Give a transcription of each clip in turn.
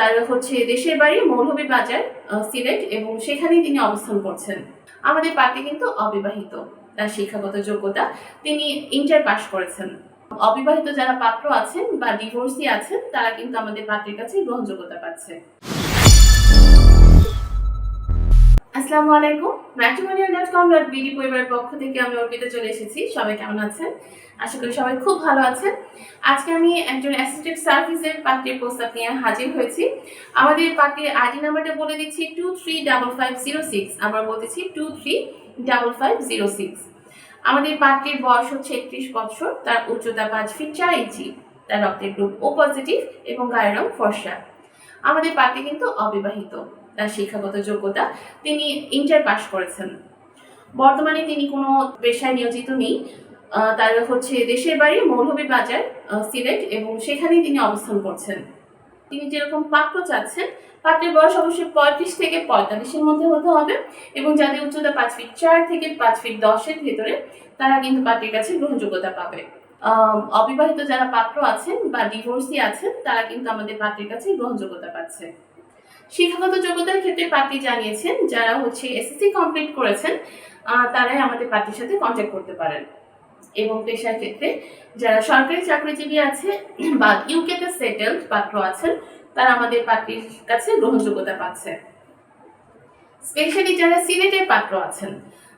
তার হচ্ছে দেশের বাড়ি মৌলভীবাজার সিলেট এবং সেখানেই তিনি অবস্থান করছেন। আমাদের পাতে কিন্তু অবিবাহিত, তার শিক্ষাগত যোগ্যতা তিনি ইন্টার পাস করেছেন। অবিবাহিত যারা পাত্র আছেন বা ডিভোর্সি আছেন, তারা কিন্তু আমাদের পাত্রের কাছে গ্রহণযোগ্যতা পাচ্ছে। আসসালামু আলাইকুম matrimonial dot com dot BD পরিবারের পক্ষ থেকে আমি অর্পিতা চলে এসেছি। সবাই কেমন আছেন? আশা করি সবাই খুব ভালো আছেন। আজকে আমি একজন অ্যাসিস্ট্যান্ট সার্ভিসের পার্টির প্রস্তাব নিয়ে হাজির হয়েছি। আমাদের পার্টির আইডি নাম্বারটা বলে দিচ্ছি two three double five zero six আমরা বলতেছি two three double five zero six আমাদের পার্টির বয়স হচ্ছে একত্রিশ বছর। তার উচ্চতা পাঁচ ফিট চার ইঞ্চি। তার রক্তের গ্রুপ ও পজিটিভ এবং গায়ের রং ফর্সা। আমাদের পার্টি কিন্তু অবিবাহিত। তার শিক্ষাগত যোগ্যতা তিনি ইন্টার পাস করেছেন। বর্তমানে তিনি কোনো পেশায় নিয়োজিত নেই। তার হচ্ছে দেশের বাড়ি মৌলভীবাজার সিলেট এবং সেখানেই তিনি অবস্থান করছেন। তিনি যেরকম পাত্র চাচ্ছেন, পাত্রের বয়স অবশ্যই পঁয়ত্রিশ থেকে পঁয়তাল্লিশের মধ্যে হতে হবে এবং যাদের উচ্চতা পাঁচ ফিট চার থেকে পাঁচ ফিট দশের ভেতরে, তারা কিন্তু পাত্রের কাছে গ্রহণযোগ্যতা পাবে। অবিবাহিত যারা পাত্র আছেন বা ডিভোর্সি আছেন, তারা কিন্তু আমাদের পাত্রের কাছে গ্রহণযোগ্যতা পাচ্ছে। শিক্ষাগত যোগ্যতার ক্ষেত্রে পাত্রী জানিয়েছেন, যারা হচ্ছে এসএসসি কমপ্লিট করেছেন তারাই আমাদের পাত্রীর সাথে কন্ট্যাক্ট করতে পারেন। এবং পেশার ক্ষেত্রে যারা সরকারি চাকরিজীবী আছে বা ইউকেতে সেটেলড পাত্র আছেন, তারা আমাদের পার্টির কাছে গ্রহণযোগ্যতা পাচ্ছে। স্পেশালি যারা সিলেটের পাত্র আছেন,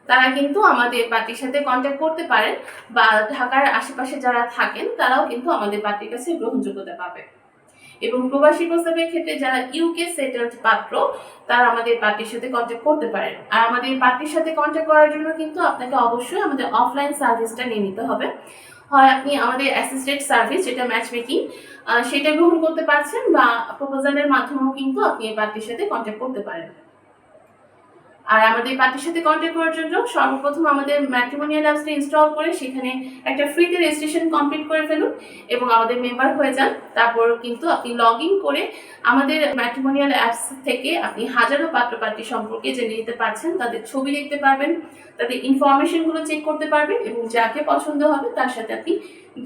তারা কিন্তু আমাদের পার্টির সাথে কন্ট্যাক্ট করতে পারেন বা ঢাকার আশেপাশে যারা থাকেন, তারাও কিন্তু আমাদের পার্টির কাছে গ্রহণযোগ্যতা পাবে। এবং প্রবাসী প্রস্তাবের ক্ষেত্রে যারা ইউকে সেটেলড পাত্র, তারা আমাদের পার্টির সাথে কন্ট্যাক্ট করতে পারেন। আর আমাদের পার্টির সাথে কন্ট্যাক্ট করার জন্য কিন্তু আপনাকে অবশ্যই আমাদের অফলাইন সার্ভিসটা নিয়ে নিতে হবে। হয় আপনি আমাদের অ্যাসিস্টেন্ট সার্ভিস যেটা ম্যাচ মেকিং সেটা গ্রহণ করতে পারছেন বা প্রপোজালের মাধ্যমেও কিন্তু আপনি এই পার্টির সাথে কন্ট্যাক্ট করতে পারেন। আর আমাদের পার্টির সাথে কন্ট্যাক্ট করার জন্য সর্বপ্রথম আমাদের ম্যাট্রিমোনিয়াল অ্যাপসটা ইনস্টল করে সেখানে একটা ফ্রিতে রেজিস্ট্রেশন কমপ্লিট করে ফেলুন এবং আমাদের মেম্বার হয়ে যান। তারপর কিন্তু আপনি লগ ইন করে আমাদের ম্যাট্রিমোনিয়াল অ্যাপস থেকে আপনি হাজারো পাত্র পাত্রী সম্পর্কে জেনে নিতে পারছেন, তাদের ছবি দেখতে পারবেন, তাদের ইনফরমেশনগুলো চেক করতে পারবেন এবং যাকে পছন্দ হবে তার সাথে আপনি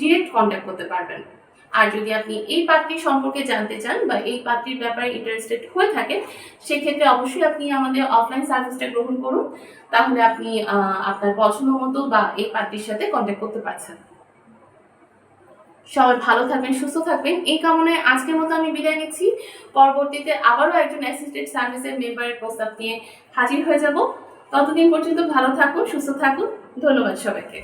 ডিরেক্ট কন্ট্যাক্ট করতে পারবেন। আর যদি আপনি এই পাত্রী সম্পর্কে জানতে চান বা এই পাত্রীর ব্যাপারে ইন্টারেস্টেড হয়ে থাকেন, সেক্ষেত্রে অবশ্যই আপনি আমাদের অফলাইন সার্ভিসটা গ্রহণ করুন। তাহলে আপনি আপনার পছন্দ মতো বা এই পাত্রীর সাথে কন্ট্যাক্ট করতে পারছেন। সবাই ভালো থাকবেন, সুস্থ থাকবেন। এই কামনায় আজকের মতো আমি বিদায় নিচ্ছি। পরবর্তীতে আবারও একজন অ্যাসিস্ট্যান্ট সার্ভিসের মেম্বারের প্রস্তাব নিয়ে হাজির হয়ে যাব। ততদিন পর্যন্ত ভালো থাকুন, সুস্থ থাকুন। ধন্যবাদ সবাইকে।